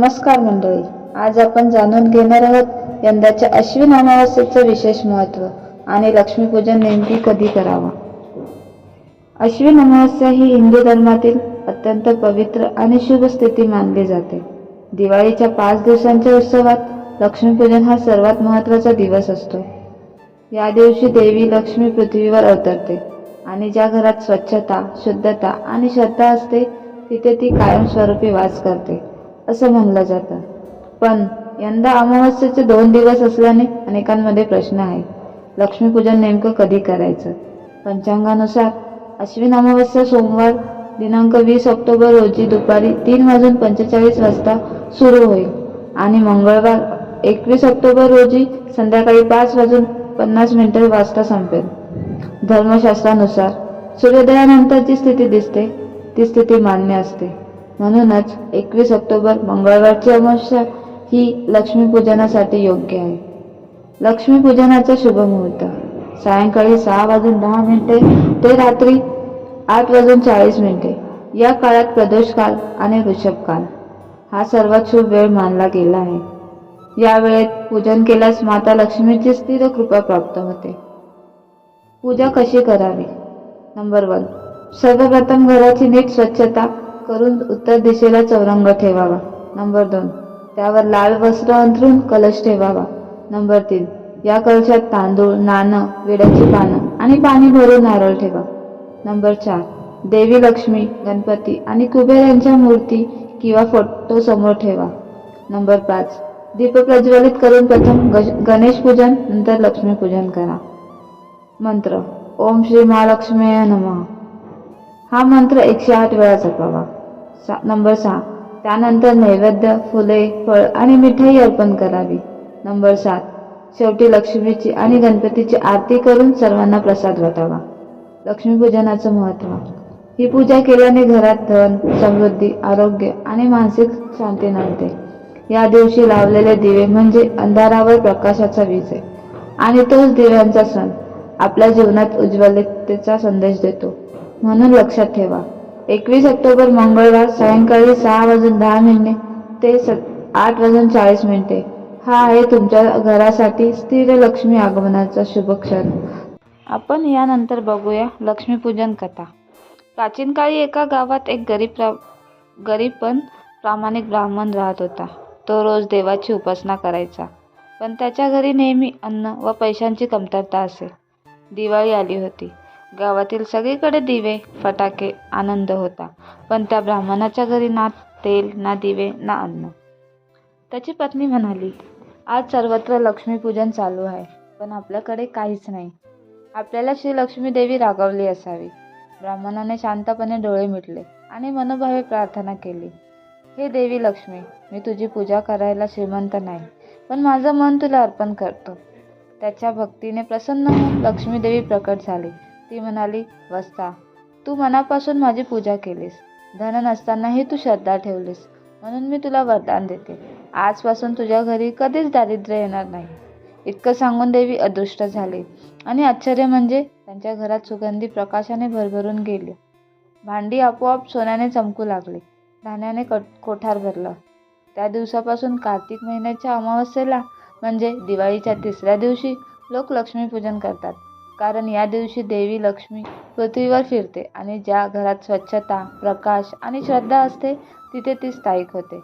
नमस्कार मंडळी. आज आपण जाणून घेणार आहोत यंदाच्या अश्विन अमावस्येचं विशेष महत्त्व आणि लक्ष्मीपूजन नेमकी कधी करावा? अश्विन अमावस्या ही हिंदू धर्मातील अत्यंत पवित्र आणि शुभ स्थिती मानली जाते. दिवाळीच्या पाच दिवसांच्या उत्सवात लक्ष्मीपूजन हा सर्वात महत्त्वाचा दिवस असतो. या दिवशी देवी लक्ष्मी पृथ्वीवर अवतरते आणि ज्या घरात स्वच्छता शुद्धता आणि श्रद्धा असते तिथे ती कायमस्वरूपी वास करते. असं म्हणलं जातं. पण यंदा अमावस्येचे दोन दिवस असल्याने अनेकांमध्ये प्रश्न आहे लक्ष्मीपूजन नेमकं कधी करायचं? पंचांगानुसार अश्विन अमावस्या सोमवार दिनांक वीस ऑक्टोबर रोजी दुपारी तीन वाजून पंचेचाळीस वाजता सुरू होईल आणि मंगळवार एकवीस ऑक्टोबर रोजी संध्याकाळी पाच वाजून पन्नास मिनिटे वाजता संपेल. धर्मशास्त्रानुसार सूर्योदयानंतर जी स्थिती दिसते ती स्थिती मान्य असते. म्हणूनच एकवीस ऑक्टोबर मंगळवारची अमावस्या ही लक्ष्मीपूजनासाठी योग्य आहे. लक्ष्मीपूजनाचा शुभ मुहूर्त. सायंकाळी सहा वाजून दहा मिनिटे ते रात्री आठ वाजून चाळीस मिनिटे. या काळात प्रदोषकाल आणि ऋषभकाल. हा सर्वात शुभ वेळ मानला गेला आहे. या वेळेत पूजन केल्यास माता लक्ष्मीची स्थिर कृपा प्राप्त होते. पूजा कशी करावी? Number one. सर्वप्रथम घराची नीट स्वच्छता करून उत्तर दिशेला चौरंग ठेवावा. नंबर दोन. त्यावर लाल वस्त्र अंथरून कलश ठेवावा. नंबर तीन. या कलशात तांदूळ नाणं विड्याची पानं आणि पाणी भरून नारळ ठेवा. नंबर चार. देवी लक्ष्मी गणपती आणि कुबेर यांच्या मूर्ती किंवा फोटो समोर ठेवा. नंबर पाच. दीप प्रज्वलित करून प्रथम गणेश पूजन नंतर लक्ष्मी पूजन करा. मंत्र. ओम श्री महालक्ष्मीय नमः. हा मंत्र एकशे आठ वेळा जपावा. सा नंबर सहा. त्यानंतर नैवेद्य फुले फळ आणि मिठाई अर्पण करावी. नंबर सात. शेवटी लक्ष्मीची आणि गणपतीची आरती करून सर्वांना प्रसाद वाटावा. लक्ष्मीपूजनाचं महत्त्व. ही पूजा केल्याने घरात धन समृद्धी आरोग्य आणि मानसिक शांती नांदते. या दिवशी लावलेले दिवे म्हणजे अंधारावर प्रकाशाचा विजय आणि तोच दिव्यांचा सण आपल्या जीवनात उज्ज्वलतेचा संदेश देतो. म्हणून लक्षात ठेवा. एकवीस ऑक्टोबर मंगळवार सायंकाळी सहा वाजून दहा मिनिटे ते स आठ वाजून चाळीस मिनिटे. हा आहे तुमच्या घरासाठी स्थिर लक्ष्मी आगमनाचा शुभ क्षण. आपण यानंतर बघूया लक्ष्मीपूजन कथा. प्राचीन काळी एका गावात एक गरीब प्रा गरीब पण प्रामाणिक ब्राह्मण राहत होता. तो रोज देवाची उपासना करायचा. पण त्याच्या घरी नेहमी अन्न व पैशांची कमतरता असे. दिवाळी आली होती. गावातील सगळीकडे दिवे फटाके आनंद होता. पण त्या ब्राह्मणाच्या घरी ना तेल ना दिवे ना अन्न. त्याची पत्नी म्हणाली आज सर्वत्र लक्ष्मीपूजन चालू आहे पण आपल्याकडे काहीच नाही. आपल्याला श्री लक्ष्मी देवी रागवली असावी. ब्राह्मणाने शांतपणे डोळे मिटले आणि मनोभावे प्रार्थना केली हे देवी लक्ष्मी मी तुझी पूजा करायला श्रीमंत नाही पण माझं मन तुला अर्पण करतो. त्याच्या भक्तीने प्रसन्न होऊन लक्ष्मीदेवी प्रकट झाली. ती म्हणाली वस्ता तू मनापासून माझी पूजा केलीस. धन नसतानाही तू श्रद्धा ठेवलीस. म्हणून मी तुला वरदान देते. आजपासून तुझ्या घरी कधीच दारिद्र्य येणार नाही. इतकं सांगून देवी अदृष्ट झाली आणि आश्चर्य म्हणजे त्यांच्या घरात सुगंधी प्रकाशाने भरभरून गेली. भांडी आपोआप सोन्याने चमकू लागली. धान्याने कट कोठार भरलं. त्या दिवसापासून कार्तिक महिन्याच्या अमावस्येला म्हणजे दिवाळीच्या तिसऱ्या दिवशी लोक लक्ष्मीपूजन करतात. कारण या दिवशी देवी लक्ष्मी पृथ्वीवर फिरते आणि ज्या घरात स्वच्छता प्रकाश आणि श्रद्धा असते तिथे ती स्थायिक होते.